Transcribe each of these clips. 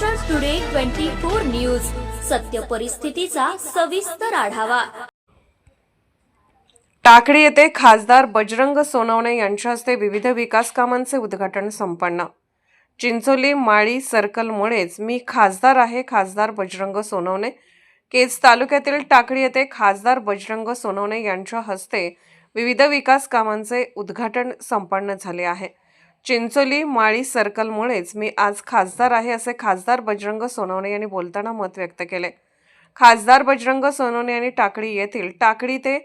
Maharashtra today twenty four news सत्य परिस्थितीचा सविस्तर आढावा. टाकळी येथे खासदार बजरंग सोनवणे यांच्या हस्ते विविध विकास कामांचे उद्घाटन संपन्न. चिंचोली माळी सर्कलमुळेच मी खासदार आहे खासदार बजरंग सोनवणे. केज तालुक्यातील टाकळी येथे खासदार बजरंग सोनवणे यांच्या हस्ते विविध विकास कामांचे उद्घाटन संपन्न झाले आहे. चिंचोली माळी सर्कलमुळेच मी आज खासदार आहे असे खासदार बजरंग सोनवणे यांनी बोलताना मत व्यक्त केले. खासदार बजरंग सोनवणे यांनी टाकळी येथील टाकळी ते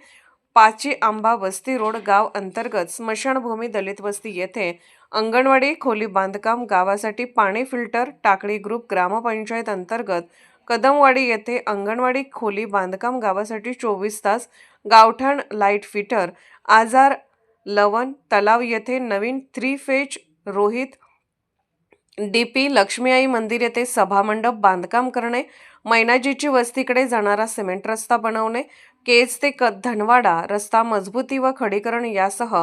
पाची आंबा वस्ती रोड गाव अंतर्गत स्मशानभूमी दलित वस्ती येथे अंगणवाडी खोली बांधकाम गावासाठी पाणी फिल्टर टाकळी ग्रुप ग्रामपंचायत अंतर्गत कदमवाडी येथे अंगणवाडी खोली बांधकाम गावासाठी चोवीस तास गावठाण लाइट फिटर आजार लवण तलाव येथे नवीन three phase Rohit D P लक्ष्मीआई मंदिर येथे सभामंडप बांधकाम करणे मैनाजीची वस्तीकडे जाणारा सिमेंट रस्ता बनवणे केज ते क धनवाडा रस्ता मजबूती व खडीकरण यासह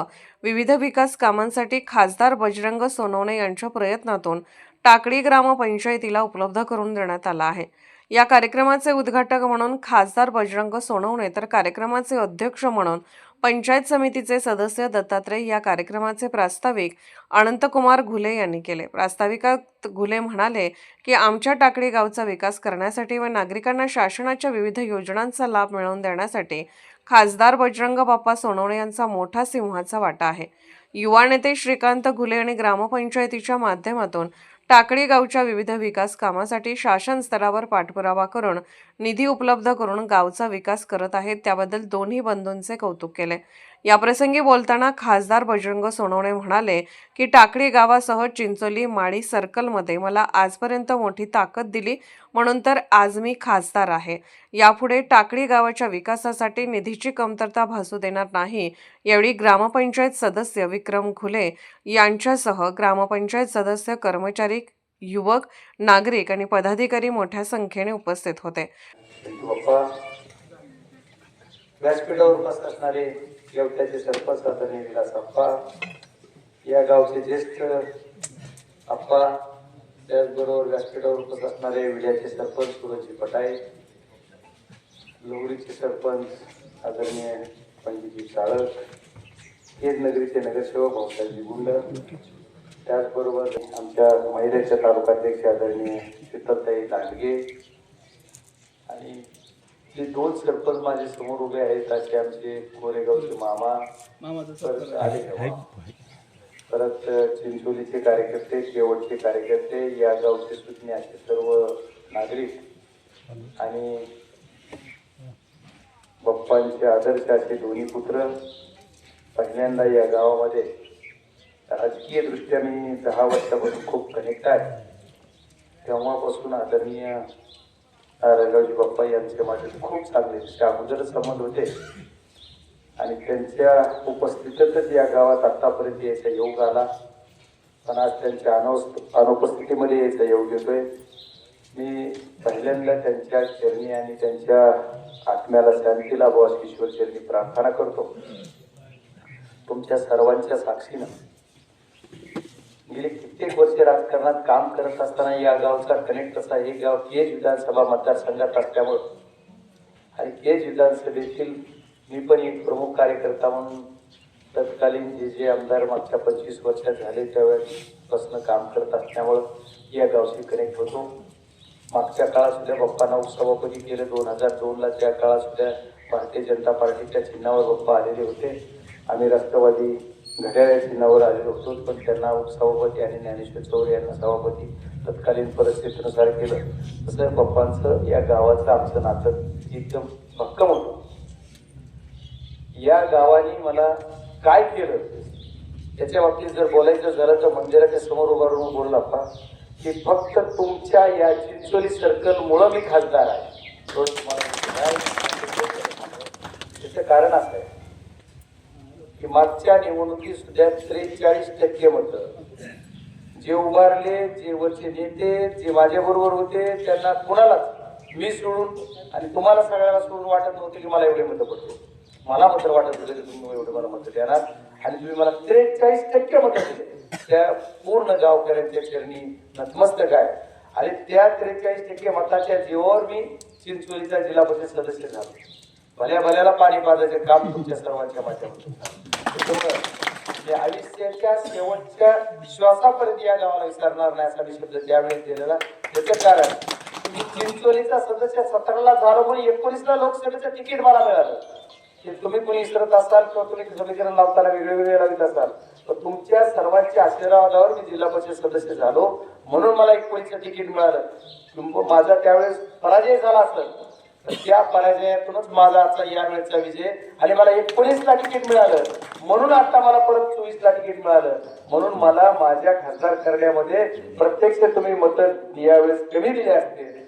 विविध विकास कामांसाठी खासदार बजरंग सोनवणे यांच्या प्रयत्नातून टाकळी ग्रामपंचायतीला उपलब्ध करून देण्यात आला आहे. या कार्यक्रमाचे उद्घाटक म्हणून खासदार बजरंग सोनवणे तर कार्यक्रमाचे अध्यक्ष म्हणून पंचायत समितीचे सदस्य दत्तात्रय या कार्यक्रमाचे प्रास्ताविक अनंतकुमार घुले यांनी केले. प्रास्ताविकात घुले म्हणाले की आमच्या टाकळी गावचा विकास करण्यासाठी व नागरिकांना शासनाच्या विविध योजनांचा लाभ मिळवून देण्यासाठी खासदार बजरंग बाप्पा सोनवणे यांचा मोठा सिंहाचा वाटा आहे. युवा नेते श्रीकांत घुले आणि ग्रामपंचायतीच्या माध्यमातून टाकळी गावच्या विविध विकास कामासाठी शासन स्तरावर पाठपुरावा करून निधी उपलब्ध करून गावचा विकास करत आहेत. त्याबद्दल दोन्ही बंधूंचे कौतुक केले. याप्रसंगी बोलताना खासदार बजरंग सोनवणे म्हणाले की टाकळी गावासह चिंचोली माळी सर्कलमध्ये मला आजपर्यंत मोठी ताकद दिली म्हणून तर आज मी खासदार आहे. यापुढे टाकळी गावाच्या विकासासाठी निधीची कमतरता भासू देणार नाही यावेळी ग्रामपंचायत सदस्य विक्रम घुले यांच्यासह ग्रामपंचायत सदस्य कर्मचारी युवक नागरिक आणि पदाधिकारी मोठ्या संख्येने उपस्थित होते. व्यासपीठावर उपस्थित असणारे येवट्याचे सरपंच आदरणीय विलास अप्पा या गावचे ज्येष्ठ अप्पा त्याचबरोबर व्यासपीठावर उपस्थित असणारे विड्याचे सरपंच सुरजी पटाई लोहरीचे सरपंच आदरणीय पंडितजी साळक केज नगरीचे नगरसेवक भाऊसाहेबजी गुंड. त्याचबरोबर आमच्या महिलेच्या तालुकाध्यक्ष आदरणीय शीतलताई लांडगे आणि जे दोन सरपंच माझे समोर उभे आहेत असे आमचे कोरेगावचे मामा. परत आले परत चिंचोलीचे कार्यकर्ते शेवटचे कार्यकर्ते या गावचे सुज्ञ असे सर्व नागरिक आणि बाप्पांचे आदर्श असे दोन्ही पुत्र पहिल्यांदा या गावामध्ये राजकीय दृष्ट्या मी दहा वर्षापासून खूप कनेक्ट आहे. तेव्हापासून आदरणीय रंगावजी बाप्पा यांचे माझे खूप चांगले त्या अगोदर संबंध होते. आणि त्यांच्या उपस्थितीतच या गावात आत्तापर्यंत यायचा योग आला. पण आज त्यांच्या अनवस्थ अनुपस्थितीमध्ये यायचा योग येतोय. मी पहिल्यांदा त्यांच्या चरणी आणि त्यांच्या आत्म्याला शांती लाभो अशी ईश्वर चरणी प्रार्थना करतो. तुमच्या सर्वांच्या साक्षीनं गेली कित्येक वर्ष राजकारणात काम करत असताना या गावचा कनेक्ट असा हे गाव केज विधानसभा मतदारसंघात असल्यामुळं. आणि केज विधानसभेतील मी पण एक प्रमुख कार्यकर्ता म्हणून तत्कालीन जे जे आमदार मागच्या पंचवीस वर्षात झाले त्यावेळेपासून काम करत असल्यामुळं या गावशी कनेक्ट होतो. मागच्या काळात सुद्धा बाप्पांना उपसभापती केलं. दोन हजार दोनला त्या काळात सुद्धा भारतीय जनता पार्टीच्या चिन्हावर बाप्पा आलेले होते. आम्ही राष्ट्रवादी घड्याळ्या चिन्हावर आलेलो होतो पण त्यांना उपसभापती आणि ज्ञानेश्वर चौरे यांना सभापती तत्कालीन परिस्थितीनुसार केलं तसं बाप्पांचं या गावाचं आमचं नातं एकदम भक्कम होतं या गावाने मला काय केलं त्याच्या बाबतीत जर बोलायचं झालं तर मंदिराच्या समोर उभा राहून बोलला पा की फक्त तुमच्या या चिंचोली सर्कलमुळं मी खासदार आहे तुम्हाला त्याचं कारण असं आहे की मागच्या निवडणुकीत सुद्धा त्रेचाळीस टक्के मत. जे उभारले जे वरचे नेते जे माझ्या बरोबर होते त्यांना कुणालाच मी सोडून आणि तुम्हाला सगळ्यांना सोडून वाटत नव्हतं की मला एवढे मतं पडतो मला मात्र वाटत होतं की तुम्ही एवढे मला मतं देणार. आणि तुम्ही मला त्रेचाळीस टक्के मतं दिले. त्या पूर्ण गावकऱ्यांच्या चरणी नतमस्तक आहे. आणि त्या त्रेचाळीस टक्के मताच्या जीवावर मी चिंचोलीचा जिल्हा परिषद सदस्य झालो. भल्या भल्याला पाणी पाजायचे काम तुमच्या सर्वांच्या माध्यमातून झालं. त्याच्यामुळं मी आयुष्याच्या शेवटच्या श्वासापर्यंत या गावाला विसरणार नाही असा मी शब्द त्यावेळेस दिलेला. त्याचं कारण मी चिंचोलीचा सदस्य सतराला झालो म्हणून एकोणीसला लोकसभेचं तिकीट मला मिळालं. की तुम्ही कोणी विसरत असाल किंवा तुम्ही समीकरण लावताना वेगळे वेगळे लावित असाल तर तुमच्या सर्वांच्या आशीर्वादावर मी जिल्हा परिषद सदस्य झालो. म्हणून मला एकोणीसचं तिकीट मिळालं. माझा त्यावेळेस पराजय झाला असेल. त्या पराजयातूनच माझा आजचा यावेळेचा विजय. आणि मला एकोणीसला तिकीट मिळालं. म्हणून आता मला परत चोवीसला तिकीट मिळालं. म्हणून मला माझ्या खासदार करण्यामध्ये प्रत्यक्ष तुम्ही मत यावेळेस कमी दिले असते.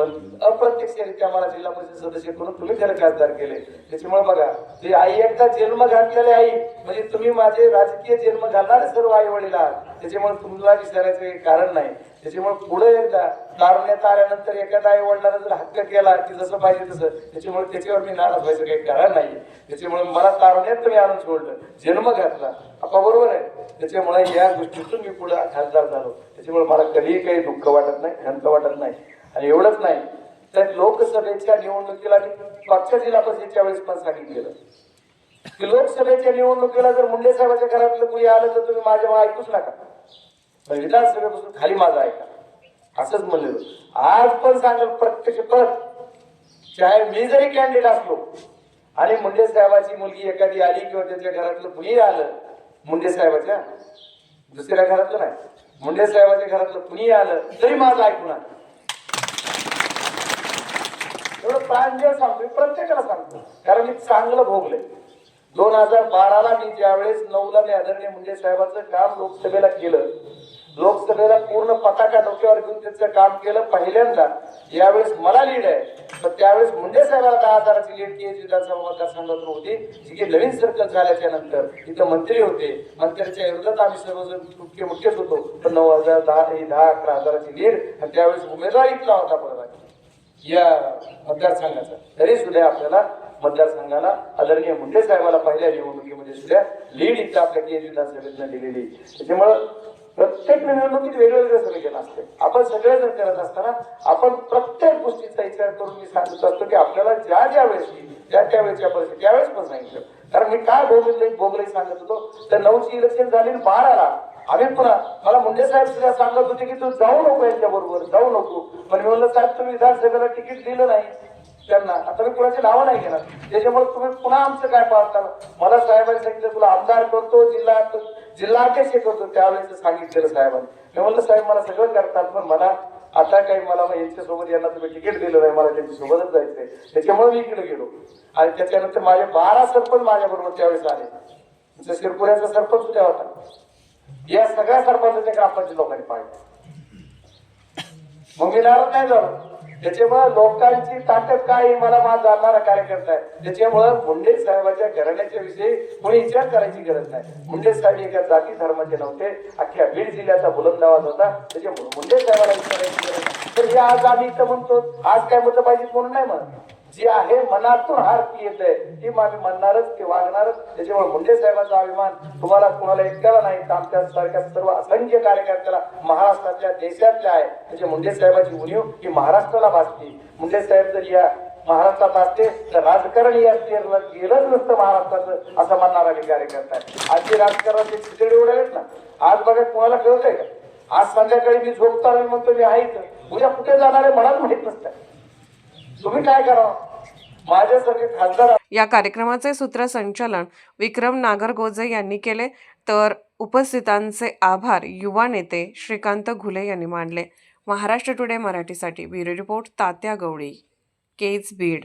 अप्रत्यक्षरित्या मला जिल्हा परिषद सदस्य करून तुम्ही त्याला खासदार केले. त्याच्यामुळे बघा ते आई एकदा जन्म घातलेले आई म्हणजे तुम्ही माझे राजकीय जन्म घालणारे सर्व आई वडील आहात. त्याच्यामुळे तुम्हाला विचारायचं काही कारण नाही. त्याच्यामुळे पुढे एकदा तारुण्यात आल्यानंतर एखादा आई वडिलांना जर हक्क केला की जसं पाहिजे तसं त्याच्यामुळे त्याच्यावर मी नाराज व्हायचं काही कारण नाही. त्याच्यामुळे मला तारुण्यात तुम्ही आणून सोडलं जन्म घातला. आपा बरोबर आहे. त्याच्यामुळे या गोष्टीतून मी पुढे खासदार झालो. त्याच्यामुळे मला कधीही काही दुःख वाटत नाही खंत वाटत नाही. आणि एवढंच नाही तर लोकसभेच्या निवडणुकीला मी मागच्या जिल्हा परिषदेच्या वेळेस पण सांगितलेलं की लोकसभेच्या निवडणुकीला जर मुंडे साहेबाच्या घरातलं कुणी आलं तर तुम्ही माझ्या मग ऐकूच नका. पण विधानसभेपासून खाली माझा ऐका. असंच म्हणलेलं आज पण सांगेल प्रत्यक्ष परत चाहे मी जरी कॅन्डिडेट असलो आणि मुंडे साहेबाची मुलगी एखादी आली किंवा त्याच्या घरातलं कुणी आलं मुंडे साहेबाच्या दुसऱ्या घरातलं नाही. मुंडे साहेबाच्या घरातलं कुणी आलं तरी माझं ऐकून आलं एवढं प्रांजळ सांगतो प्रत्येकाला सांगतो. कारण मी चांगलं भोगले दोन हजार बाराला मी ज्यावेळेस नऊला मी आदरणीय मुंडे साहेबांचं काम लोकसभेला केलं लोकसभेला पूर्ण पताका डोक्यावर घेऊन त्याचं काम केलं पहिल्यांदा यावेळेस मला लीड आहे. तर त्यावेळेस मुंडे साहेबाला दहा हजाराची लीड केली विधानसभा मतदारसंघातून होती जी की नवीन सर्कल झाल्याच्यानंतर. तिथं मंत्री होते मंत्र्याच्या विरोधात आम्ही सर्वजण मुख्य मुख्यच होतो. पण नऊ हजार दहा दहा अकरा हजाराची लीड आणि त्यावेळेस उमेदवार इतका होता परत या मतदारसंघाचा. तरी सुद्धा आपल्याला मतदारसंघाला आदरणीय मुंडे साहेबाला पहिल्या निवडणुकीमध्ये सुद्धा लीड इथं आपल्या केज विधानसभेतनं दिलेली त्याच्यामुळं प्रत्येक निवडणुकीत वेगवेगळं समीकरण असते. आपण सगळेजण करत असताना आपण प्रत्येक गोष्टीचा विचार करून मी सांगत असतो की आपल्याला ज्या ज्या वेळेस त्या त्या वेळेच्या परिस्थिती त्यावेळेस पण सांगितलं. कारण मी काय भोगले भोगले सांगत होतो? तर नऊची इलेक्शन झाली आणि बाराला आम्ही पुन्हा मला मुंडे साहेब सुद्धा सांगत होते की तू जाऊ नको यांच्या बरोबर जाऊ नको. पण मी म्हणलं साहेब तुम्ही विधानसभेला तिकीट दिलं नाही त्यांना आता मी कुणाची नावं नाही घेणार. त्याच्यामुळे तुम्ही पुन्हा आमचं काय पाहता? मला साहेबांनी सांगितलं तुला आमदार करतो जिल्हा जिल्हा अध्यक्ष करतो. त्यावेळेस सांगितलेलं साहेबांनी. मी म्हणलं साहेब मला सगळं करतात पण मला आता काही मला मग यांच्यासोबत यांना तुम्ही तिकीट दिलं नाही मला त्यांच्यासोबतच जायचंय. त्याच्यामुळे मी इकडे गेलो. आणि त्याच्यानंतर माझे बारा सरपंच माझ्याबरोबर त्यावेळेस आले. शिरपुऱ्याचा सरपंच त्या होता. या सगळ्या सरपंचाच्या ग्रामपंचायत लोकांनी पाहिजे मग मी नाराज नाही झालो त्याच्यामुळे लोकांची ताकद काय? मला माझा जाणणारा कार्यकर्ता आहे. त्याच्यामुळे मुंडे साहेबांच्या घराण्याच्या विषयी कोणी विचार करायची गरज नाही. मुंडे साहेब एका जाती धर्माचे नव्हते. अख्ख्या बीड जिल्ह्याचा बुलंद आवाज होता. त्याच्यामुळे मुंडे साहेबांना विचारायची गरज तर हे आज आम्ही इथं म्हणतो. आज काय मतं पाहिजे म्हणून नाही म्हणत. जी आहे मनातून हार ती येत. आहे ती आम्ही म्हणणारच ते वागणारच. त्याच्यामुळे मुंडे साहेबांचा अभिमान तुम्हाला कुणाला एकट्याला नाही तर आमच्या सारख्या सर्व असंख्य कार्यकर्त्याला महाराष्ट्रातल्या देशातल्या आहे. म्हणजे मुंडे साहेबाची उणीव ही महाराष्ट्राला भासते. मुंडे साहेब जर या महाराष्ट्रात असते तर राजकारण या केरळात गेलंच नसतं महाराष्ट्राचं असं म्हणणारा मी कार्यकर्ता आहे. आजची राजकारणाचे खिचडी उडालेत ना. आज बघा कुणाला कळत आहे का? आज संध्याकाळी मी झोपताना म्हणतो मी आहे उद्या कुठे जाणार आहे म्हणाल माहीत नसतं. तुम्ही काय करावं? खासदार या कार्यक्रमाचे सूत्रसंचालन विक्रम नागरगोजे यांनी केले. तर उपस्थितांचे आभार युवा नेते श्रीकांत घुले यांनी मानले. महाराष्ट्र टुडे मराठीसाठी ब्युरो रिपोर्ट तात्या गवळी. केज बीड